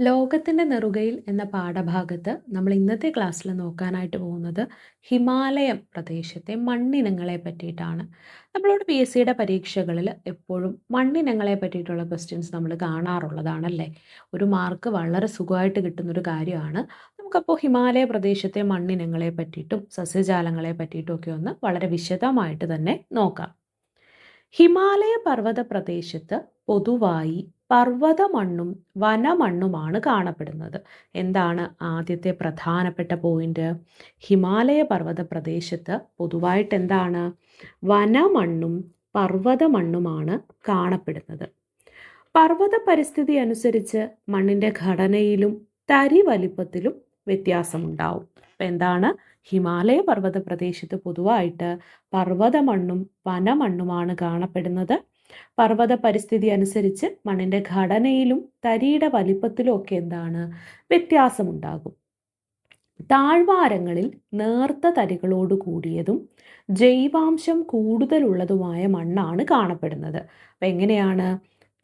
ലോകത്തിന്റെ നെറുകയിൽ എന്ന പാഠഭാഗത്ത് നമ്മൾ ഇന്നത്തെ ക്ലാസ്സിൽ നോക്കാനായിട്ട് പോകുന്നത് ഹിമാലയം പ്രദേശത്തെ മണ്ണിനങ്ങളെ പറ്റിയിട്ടാണ്. നമ്മളോട് പി എസ് സിയുടെ പരീക്ഷകളിൽ എപ്പോഴും മണ്ണിനങ്ങളെ പറ്റിയിട്ടുള്ള ക്വസ്റ്റ്യൻസ് നമ്മൾ കാണാറുള്ളതാണല്ലേ? ഒരു മാർക്ക് വളരെ സുഖമായിട്ട് കിട്ടുന്നൊരു കാര്യമാണ്. നമുക്കപ്പോൾ ഹിമാലയ പ്രദേശത്തെ മണ്ണിനങ്ങളെ പറ്റിയിട്ടും സസ്യജാലങ്ങളെ പറ്റിയിട്ടും ഒക്കെ ഒന്ന് വളരെ വിശദമായിട്ട് തന്നെ നോക്കാം. ഹിമാലയ പർവത പ്രദേശത്ത് പൊതുവായി പർവത മണ്ണും വനമണ്ണുമാണ് കാണപ്പെടുന്നത്. എന്താണ് ആദ്യത്തെ പ്രധാനപ്പെട്ട പോയിന്റ് ഹിമാലയ പർവത പ്രദേശത്ത് പൊതുവായിട്ട് എന്താണ്? വനമണ്ണും പർവത മണ്ണുമാണ് കാണപ്പെടുന്നത്. പർവത പരിസ്ഥിതി അനുസരിച്ച് മണ്ണിന്റെ ഘടനയിലും തരി വലിപ്പത്തിലും വ്യത്യാസമുണ്ടാവും. അപ്പം എന്താണ്? ഹിമാലയ പർവത പ്രദേശത്ത് പൊതുവായിട്ട് പർവത മണ്ണും വനമണ്ണുമാണ് കാണപ്പെടുന്നത്. പർവത പരിസ്ഥിതി അനുസരിച്ച് മണ്ണിന്റെ ഘടനയിലും തരിയുടെ വലിപ്പത്തിലും ഒക്കെ എന്താണ് വ്യത്യാസമുണ്ടാകും. താഴ്വാരങ്ങളിൽ നേർത്ത തരികളോട് കൂടിയതും ജൈവാംശം കൂടുതലുള്ളതുമായ മണ്ണാണ് കാണപ്പെടുന്നത്. അപ്പം എങ്ങനെയാണ്?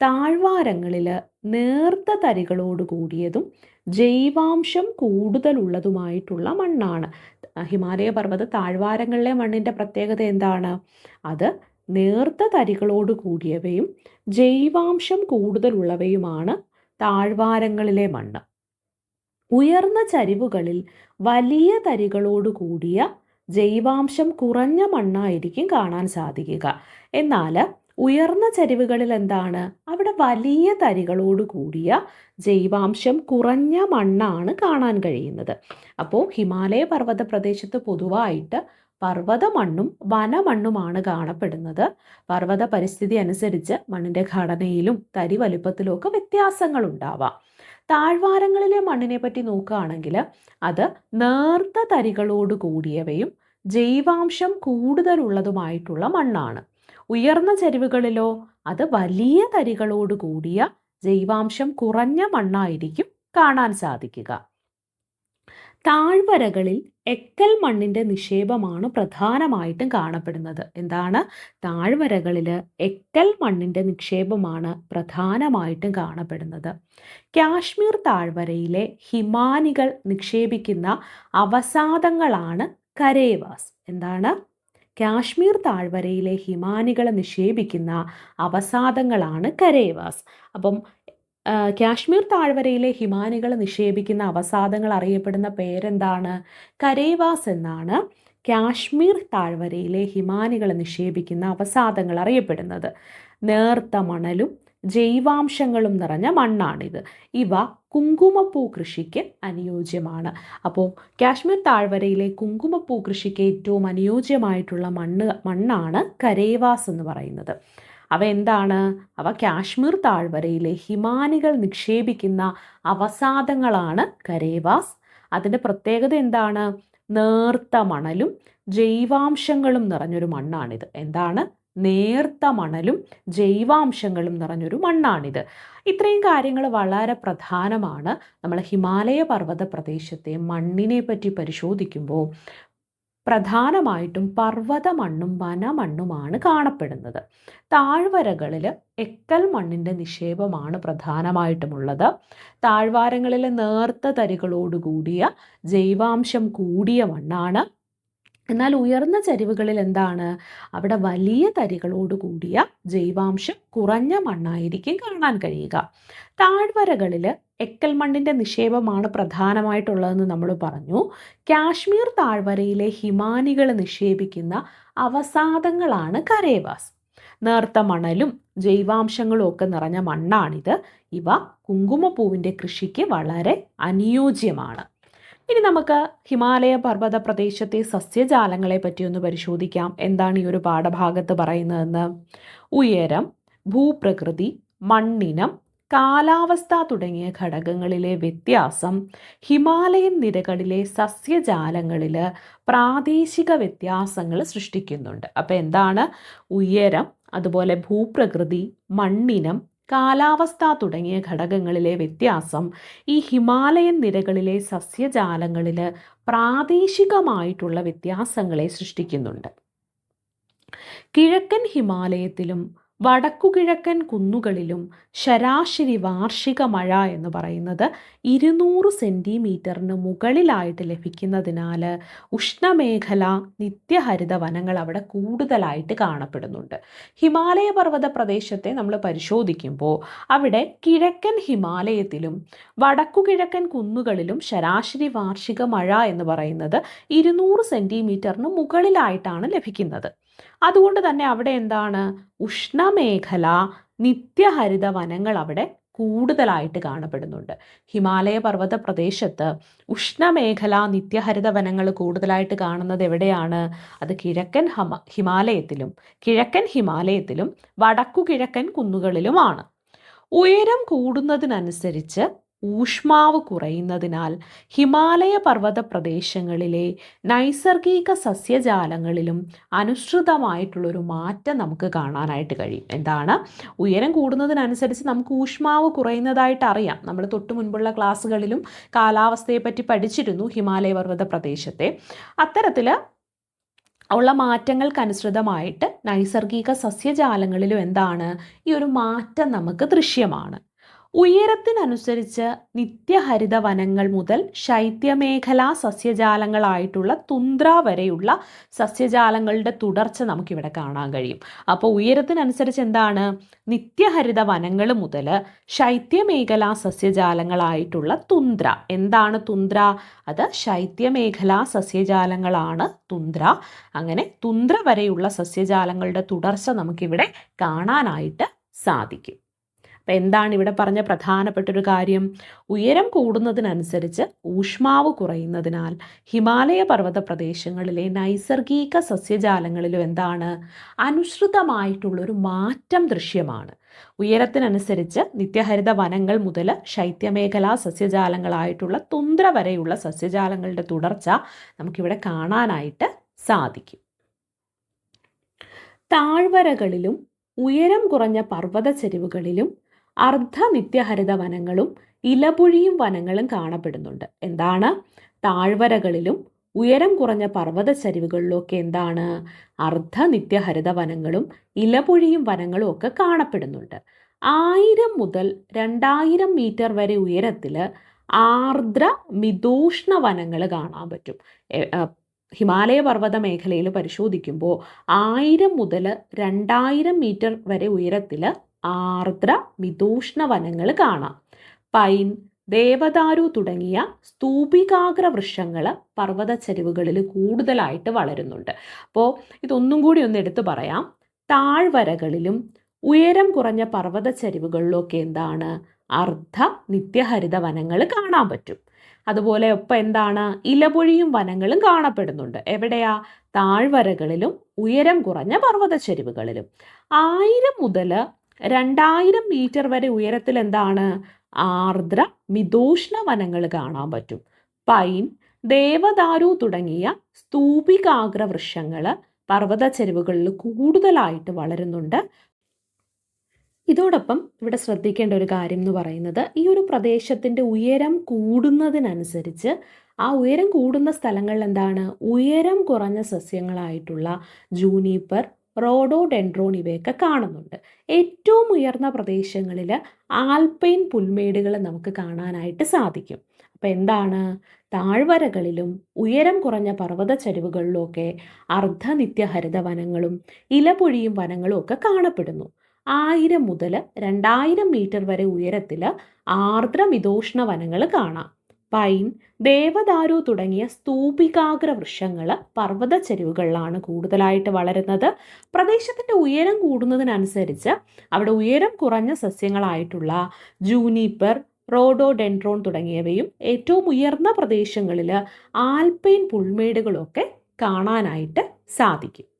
താഴ്വാരങ്ങളിൽ നേർത്ത തരികളോട് കൂടിയതും ജൈവാംശം കൂടുതലുള്ളതുമായിട്ടുള്ള മണ്ണാണ്. ഹിമാലയ പർവത താഴ്വാരങ്ങളിലെ മണ്ണിന്റെ പ്രത്യേകത എന്താണ്? അത് നേർത്ത തരികളോട് കൂടിയവയും ജൈവാംശം കൂടുതലുള്ളവയുമാണ് താഴ്വാരങ്ങളിലെ മണ്ണ്. ഉയർന്ന ചരിവുകളിൽ വലിയ തരികളോട് കൂടിയ ജൈവാംശം കുറഞ്ഞ മണ്ണായിരിക്കും കാണാൻ സാധിക്കുക. എന്നാൽ ഉയർന്ന ചരിവുകളിൽ എന്താണ്? അവിടെ വലിയ തരികളോട് കൂടിയ ജൈവാംശം കുറഞ്ഞ മണ്ണാണ് കാണാൻ കഴിയുന്നത്. അപ്പോൾ ഹിമാലയ പർവത പ്രദേശത്ത് പൊതുവായിട്ട് പർവത മണ്ണും വനമണ്ണുമാണ് കാണപ്പെടുന്നത്. പർവത പരിസ്ഥിതി അനുസരിച്ച് മണ്ണിന്റെ ഘടനയിലും തരി വലുപ്പത്തിലും ഒക്കെ വ്യത്യാസങ്ങൾ ഉണ്ടാവാം താഴ്വാരങ്ങളിലെ മണ്ണിനെ പറ്റി നോക്കുകയാണെങ്കിൽ അത് നേർത്ത തരികളോട് കൂടിയവയും ജൈവാംശം കൂടുതലുള്ളതുമായിട്ടുള്ള മണ്ണാണ്. ഉയർന്ന ചരിവുകളിലോ അത് വലിയ തരികളോട് കൂടിയ ജൈവാംശം കുറഞ്ഞ മണ്ണായിരിക്കും കാണാൻ സാധിക്കുക. താഴ്വരകളിൽ എക്കൽ മണ്ണിന്റെ നിക്ഷേപമാണ് പ്രധാനമായിട്ടും കാണപ്പെടുന്നത്. എന്താണ്? താഴ്വരകളിൽ എക്കൽ മണ്ണിന്റെ നിക്ഷേപമാണ് പ്രധാനമായിട്ടും കാണപ്പെടുന്നത്. കാശ്മീർ താഴ്വരയിലെ ഹിമാനികൾ നിക്ഷേപിക്കുന്ന അവസാദങ്ങളാണ് കരേവാസ്. എന്താണ്? കാശ്മീർ താഴ്വരയിലെ ഹിമാനികൾ നിക്ഷേപിക്കുന്ന അവസാദങ്ങളാണ് കരേവാസ്. അപ്പം കാശ്മീർ താഴ്വരയിലെ ഹിമാനികൾ നിക്ഷേപിക്കുന്ന അവസാദങ്ങൾ അറിയപ്പെടുന്ന പേരെന്താണ്? കരേവാസ് എന്നാണ് കാശ്മീർ താഴ്വരയിലെ ഹിമാനികൾ നിക്ഷേപിക്കുന്ന അവസാദങ്ങൾ അറിയപ്പെടുന്നത്. നേർത്ത മണലും ജൈവാംശങ്ങളും നിറഞ്ഞ മണ്ണാണിത്. ഇവ കുങ്കുമപ്പൂ കൃഷിക്ക് അനുയോജ്യമാണ്. അപ്പോൾ കാശ്മീർ താഴ്വരയിലെ കുങ്കുമപ്പൂ കൃഷിക്ക് ഏറ്റവും അനുയോജ്യമായിട്ടുള്ള മണ്ണ് മണ്ണാണ് കരേവാസ് എന്ന് പറയുന്നത്. അവ എന്താണ്? അവ കാശ്മീർ താഴ്വരയിലെ ഹിമാനികൾ നിക്ഷേപിക്കുന്ന അവസാദങ്ങളാണ് കരേവാസ്. അതിന്റെ പ്രത്യേകത എന്താണ്? നേർത്ത മണലും ജൈവാംശങ്ങളും നിറഞ്ഞൊരു മണ്ണാണിത്. എന്താണ്? നേർത്ത മണലും ജൈവാംശങ്ങളും നിറഞ്ഞൊരു മണ്ണാണിത്. ഇത്രയും കാര്യങ്ങൾ വളരെ പ്രധാനമാണ്. നമ്മൾ ഹിമാലയ പർവത പ്രദേശത്തെ മണ്ണിനെ പറ്റി പരിശോധിക്കുമ്പോൾ പ്രധാനമായിട്ടും പർവത മണ്ണും വനമണ്ണുമാണ് കാണപ്പെടുന്നത്. താഴ്വരകളിൽ എക്കൽ മണ്ണിന്റെ നിക്ഷേപമാണ് പ്രധാനമായിട്ടുമുള്ളത്. താഴ്വാരങ്ങളിലെ നേർത്ത തരികളോടുകൂടിയ ജൈവാംശം കൂടിയ മണ്ണാണ് എന്നാൽ ഉയർന്ന ചരിവുകളിൽ എന്താണ്? അവിടെ വലിയ തരികളോട് കൂടിയ ജൈവാംശം കുറഞ്ഞ മണ്ണായിരിക്കും കാണാൻ കഴിയുക. താഴ്വരകളിൽ എക്കൽ മണ്ണിന്റെ നിക്ഷേപമാണ് പ്രധാനമായിട്ടുള്ളതെന്ന് നമ്മൾ പറഞ്ഞു. കാശ്മീർ താഴ്വരയിലെ ഹിമാനികൾ നിക്ഷേപിക്കുന്ന അവസാദങ്ങളാണ് കരേവാസ്. നേർത്ത മണലും ജൈവാംശങ്ങളും ഒക്കെ നിറഞ്ഞ മണ്ണാണിത്. ഇവ കുങ്കുമപ്പൂവിന്റെ കൃഷിക്ക് വളരെ അനുയോജ്യമാണ്. ഇനി നമുക്ക് ഹിമാലയ പർവത പ്രദേശത്തെ സസ്യജാലങ്ങളെ പറ്റി ഒന്ന് പരിശോധിക്കാം. എന്താണ് ഈ ഒരു പാഠഭാഗത്ത് പറയുന്നതെന്ന്? ഉയരം ഭൂപ്രകൃതി മണ്ണിനം കാലാവസ്ഥ തുടങ്ങിയ ഘടകങ്ങളിലെ വ്യത്യാസം ഹിമാലയൻ നിരകളിലെ സസ്യജാലങ്ങളിൽ പ്രാദേശിക വ്യത്യാസങ്ങൾ സൃഷ്ടിക്കുന്നുണ്ട്. അപ്പോൾ എന്താണ്? ഉയരം അതുപോലെ ഭൂപ്രകൃതി മണ്ണിനം കാലാവസ്ഥ തുടങ്ങിയ ഘടകങ്ങളിലെ വ്യത്യാസം ഈ ഹിമാലയൻ നിരകളിലെ സസ്യജാലങ്ങളിൽ പ്രാദേശികമായിട്ടുള്ള വ്യത്യാസങ്ങളെ സൃഷ്ടിക്കുന്നുണ്ട്. കിഴക്കൻ ഹിമാലയത്തിലും വടക്കുകിഴക്കൻ കുന്നുകളിലും ശരാശരി വാർഷിക മഴ എന്ന് പറയുന്നത് ഇരുന്നൂറ് സെന്റിമീറ്ററിന് മുകളിലായിട്ട് ലഭിക്കുന്നതിനാൽ ഉഷ്ണമേഖല നിത്യഹരിത വനങ്ങൾ അവിടെ കൂടുതലായിട്ട് കാണപ്പെടുന്നുണ്ട്. ഹിമാലയ പർവത പ്രദേശത്തെ നമ്മൾ പരിശോധിക്കുമ്പോൾ അവിടെ കിഴക്കൻ ഹിമാലയത്തിലും വടക്കുകിഴക്കൻ കുന്നുകളിലും ശരാശരി വാർഷിക മഴ എന്ന് പറയുന്നത് ഇരുന്നൂറ് സെന്റിമീറ്ററിന് മുകളിലായിട്ടാണ് ലഭിക്കുന്നത്. അതുകൊണ്ട് തന്നെ അവിടെ എന്താണ്? ഉഷ്ണമേഖല നിത്യഹരിത വനങ്ങൾ അവിടെ കൂടുതലായിട്ട് കാണപ്പെടുന്നുണ്ട്. ഹിമാലയ പർവത പ്രദേശത്ത് ഉഷ്ണമേഖല നിത്യഹരിത വനങ്ങൾ കൂടുതലായിട്ട് കാണുന്നത് എവിടെയാണ്? അത് കിഴക്കൻ ഹമ ഹിമാലയത്തിലും കിഴക്കൻ ഹിമാലയത്തിലും വടക്കു കിഴക്കൻ കുന്നുകളിലുമാണ്. ഉയരം കൂടുന്നതിനനുസരിച്ച് ഊഷ്മാവ് കുറയുന്നതിനാൽ ഹിമാലയ പർവത പ്രദേശങ്ങളിലെ നൈസർഗിക സസ്യജാലങ്ങളിലും അനുസൃതമായിട്ടുള്ളൊരു മാറ്റം നമുക്ക് കാണാനായിട്ട് കഴിയും. എന്താണ്? ഉയരം കൂടുന്നതിനനുസരിച്ച് നമുക്ക് ഊഷ്മാവ് കുറയുന്നതായിട്ട് അറിയാം. നമ്മൾ തൊട്ട് മുൻപുള്ള ക്ലാസ്സുകളിലും കാലാവസ്ഥയെപ്പറ്റി പഠിച്ചിരുന്നു ഹിമാലയ പർവത പ്രദേശത്തെ അത്തരത്തിൽ ഉള്ള മാറ്റങ്ങൾക്കനുസൃതമായിട്ട് നൈസർഗിക സസ്യജാലങ്ങളിലും എന്താണ്? ഈ ഒരു മാറ്റം നമുക്ക് ദൃശ്യമാണ്. ഉയരത്തിനനുസരിച്ച് നിത്യഹരിത വനങ്ങൾ മുതൽ ശൈത്യമേഖലാ സസ്യജാലങ്ങളായിട്ടുള്ള തുന്ദ്ര വരെയുള്ള സസ്യജാലങ്ങളുടെ തുടർച്ച നമുക്കിവിടെ കാണാൻ കഴിയും. അപ്പോൾ ഉയരത്തിനനുസരിച്ച് എന്താണ്? നിത്യഹരിത വനങ്ങൾ മുതൽ ശൈത്യമേഖലാ സസ്യജാലങ്ങളായിട്ടുള്ള തുന്ദ്ര. എന്താണ് തുന്ദ്ര? അത് ശൈത്യമേഖലാ സസ്യജാലങ്ങളാണ് തുന്ദ്ര. അങ്ങനെ തുന്ദ്ര വരെയുള്ള സസ്യജാലങ്ങളുടെ തുടർച്ച നമുക്കിവിടെ കാണാനായിട്ട് സാധിക്കും. അപ്പം എന്താണ് ഇവിടെ പറഞ്ഞ പ്രധാനപ്പെട്ടൊരു കാര്യം? ഉയരം കൂടുന്നതിനനുസരിച്ച് ഊഷ്മാവ് കുറയുന്നതിനാൽ ഹിമാലയ പർവത പ്രദേശങ്ങളിലെ നൈസർഗിക സസ്യജാലങ്ങളിലും എന്താണ്? അനുസൃതമായിട്ടുള്ളൊരു മാറ്റം ദൃശ്യമാണ്. ഉയരത്തിനനുസരിച്ച് നിത്യഹരിത വനങ്ങൾ മുതൽ ശൈത്യമേഖലാ സസ്യജാലങ്ങളായിട്ടുള്ള തുന്ദ്ര വരെയുള്ള സസ്യജാലങ്ങളുടെ തുടർച്ച നമുക്കിവിടെ കാണാനായിട്ട് സാധിക്കും. താഴ്വരകളിലും ഉയരം കുറഞ്ഞ പർവത ചെരിവുകളിലും അർദ്ധ നിത്യഹരിത വനങ്ങളും ഇലപുഴിയും വനങ്ങളും കാണപ്പെടുന്നുണ്ട്. എന്താണ്? താഴ്വരകളിലും ഉയരം കുറഞ്ഞ പർവത ചരിവുകളിലൊക്കെ എന്താണ്? അർദ്ധ നിത്യഹരിത വനങ്ങളും ഇലപൊഴിയും വനങ്ങളും ഒക്കെ കാണപ്പെടുന്നുണ്ട്. ആയിരം മുതൽ രണ്ടായിരം മീറ്റർ വരെ ഉയരത്തിൽ ആർദ്ര മിതൂഷ്ണ വനങ്ങൾ കാണാൻ പറ്റും. ഹിമാലയ പർവത മേഖലയിൽ പരിശോധിക്കുമ്പോൾ ആയിരം മുതൽ രണ്ടായിരം മീറ്റർ വരെ ഉയരത്തിൽ ആർദ്ര മിതൂഷ്ണ വനങ്ങൾ കാണാം. പൈൻ ദേവദാരു തുടങ്ങിയ സ്തൂപികാഗ്ര വൃക്ഷങ്ങൾ പർവത ചരിവുകളിൽ കൂടുതലായിട്ട് വളരുന്നുണ്ട്. അപ്പോൾ ഇതൊന്നും കൂടി ഒന്ന് എടുത്തു പറയാം. താഴ്വരകളിലും ഉയരം കുറഞ്ഞ പർവത ചരിവുകളിലൊക്കെ എന്താണ്? അർദ്ധ നിത്യഹരിത വനങ്ങൾ കാണാൻ പറ്റും. അതുപോലെ ഒപ്പം എന്താണ്? ഇലപൊഴിയും വനങ്ങളും കാണപ്പെടുന്നുണ്ട്. എവിടെയാ? താഴ്വരകളിലും ഉയരം കുറഞ്ഞ പർവത ചരിവുകളിലും ആയിരം മുതൽ രണ്ടായിരം മീറ്റർ വരെ ഉയരത്തിൽ എന്താണ്? ആർദ്ര മിതോഷ്ണ വനങ്ങൾ കാണാൻ പറ്റും. പൈൻ ദേവദാരു തുടങ്ങിയ സ്തൂപികാഗ്ര വൃക്ഷങ്ങൾ പർവത ചെരുവുകളിൽ കൂടുതലായിട്ട് വളരുന്നുണ്ട്. ഇതോടൊപ്പം ഇവിടെ ശ്രദ്ധിക്കേണ്ട ഒരു കാര്യം എന്ന് പറയുന്നത് ഈ ഒരു പ്രദേശത്തിന്റെ ഉയരം കൂടുന്നതിനനുസരിച്ച് ആ ഉയരം കൂടുന്ന സ്ഥലങ്ങളിൽ എന്താണ്? ഉയരം കുറഞ്ഞ സസ്യങ്ങളായിട്ടുള്ള ജൂനിപ്പർ റോഡോഡെൻഡ്രോൺ ഇവയൊക്കെ കാണുന്നുണ്ട്. ഏറ്റവും ഉയർന്ന പ്രദേശങ്ങളിൽ ആൽപൈൻ പുൽമേടുകൾ നമുക്ക് കാണാനായിട്ട് സാധിക്കും. അപ്പോൾ എന്താണ്? താഴ്വരകളിലും ഉയരം കുറഞ്ഞ പർവത ചരിവുകളിലുമൊക്കെ അർദ്ധനിത്യഹരിത വനങ്ങളും ഇലപൊഴിയും വനങ്ങളും ഒക്കെ കാണപ്പെടുന്നു. ആയിരം മുതൽ രണ്ടായിരം മീറ്റർ വരെ ഉയരത്തിൽ ആർദ്രമിതോഷ്ണ വനങ്ങൾ കാണാം. പൈൻ ദേവദാരു തുടങ്ങിയ സ്തൂപികാഗ്ര വൃക്ഷങ്ങൾ പർവത ചെരുവുകളിലാണ് കൂടുതലായിട്ട് വളരുന്നത്. പ്രദേശത്തിന്റെ ഉയരം കൂടുന്നതിനനുസരിച്ച് അവിടെ ഉയരം കുറഞ്ഞ സസ്യങ്ങളായിട്ടുള്ള ജൂനിപ്പർ റോഡോഡെൻഡ്രോൺ തുടങ്ങിയവയും ഏറ്റവും ഉയർന്ന പ്രദേശങ്ങളിൽ ആൽപൈൻ പുൽമേടുകളൊക്കെ കാണാനായിട്ട് സാധിക്കും.